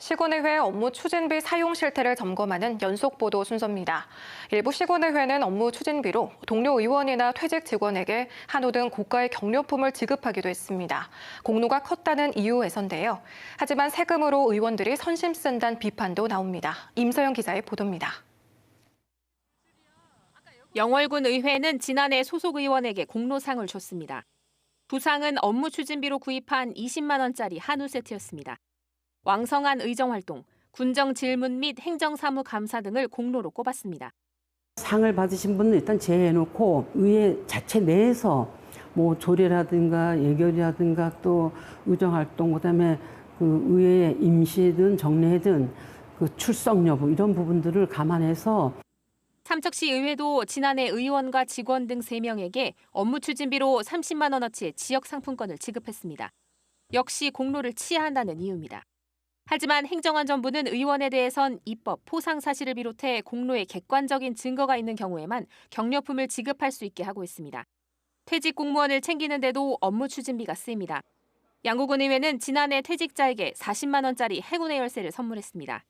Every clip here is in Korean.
시군의회 업무 추진비 사용 실태를 점검하는 연속 보도 순서입니다. 일부 시군의회는 업무 추진비로 동료 의원이나 퇴직 직원에게 한우 등 고가의 경료품을 지급하기도 했습니다. 공로가 컸다는 이유에선데요. 하지만 세금으로 의원들이 선심 쓴다는 비판도 나옵니다. 임서영 기자의 보도입니다. 영월군 의회는 지난해 소속 의원에게 공로상을 줬습니다. 부상은 업무 추진비로 구입한 20만 원짜리 한우 세트였습니다. 왕성한 의정 활동, 군정 질문 및 행정사무 감사 등을 공로로 꼽았습니다. 상을 받으신 분은 일단 제해놓고 의회 자체 내에서 뭐 조례라든가 예결이라든가 또 의정활동 그다음에 그 의회 임시든 정례든 그 출석 여부 이런 부분들을 감안해서 삼척시 의회도 지난해 의원과 직원 등 3명에게 업무 추진비로 30만 원어치의 지역 상품권을 지급했습니다. 역시 공로를 치하한다는 이유입니다. 하지만 행정안전부는 의원에 대해선 입법, 포상 사실을 비롯해 공로에 객관적인 증거가 있는 경우에만 경료품을 지급할 수 있게 하고 있습니다. 퇴직 공무원을 챙기는데도 업무 추진비가 쓰입니다. 양구군 의회는 지난해 퇴직자에게 40만 원짜리 행운의 열쇠를 선물했습니다.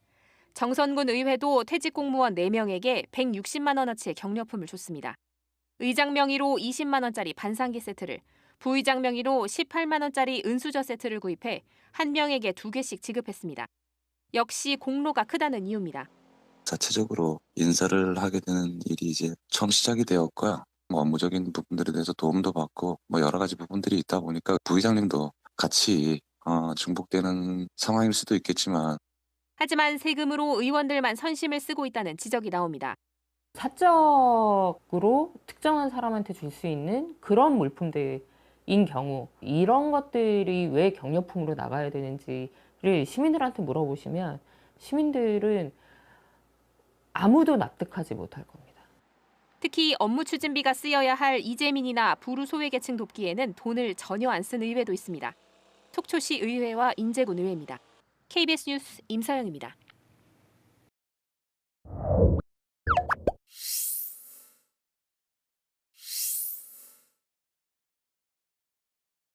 정선군 의회도 퇴직 공무원 4명에게 160만 원어치의 경료품을 줬습니다. 의장 명의로 20만 원짜리 반상기 세트를, 부의장 명의로 18만 원짜리 은수저 세트를 구입해 한 명에게 두 개씩 지급했습니다. 역시 공로가 크다는 이유입니다. 자체적으로 인사를 하게 되는 일이 이제 처음 시작이 되었고요. 뭐 업무적인 부분들에 대해서 도움도 받고 뭐 여러 가지 부분들이 있다 보니까 부의장님도 같이 어, 중복되는 상황일 수도 있겠지만 하지만 세금으로 의원들만 선심을 쓰고 있다는 지적이 나옵니다. 사적으로 특정한 사람한테 줄 수 있는 그런 물품들 인 경우 이런 것들이 왜 경력품으로 나가야 되는지를 시민들한테 물어보시면 시민들은 아무도 납득하지 못할 겁니다. 특히 업무 추진비가 쓰여야 할 이재민이나 부루 소외계층 돕기에는 돈을 전혀 안 쓴 의회도 있습니다. 속초시 의회와 인제군 의회입니다. KBS 뉴스 임서영입니다.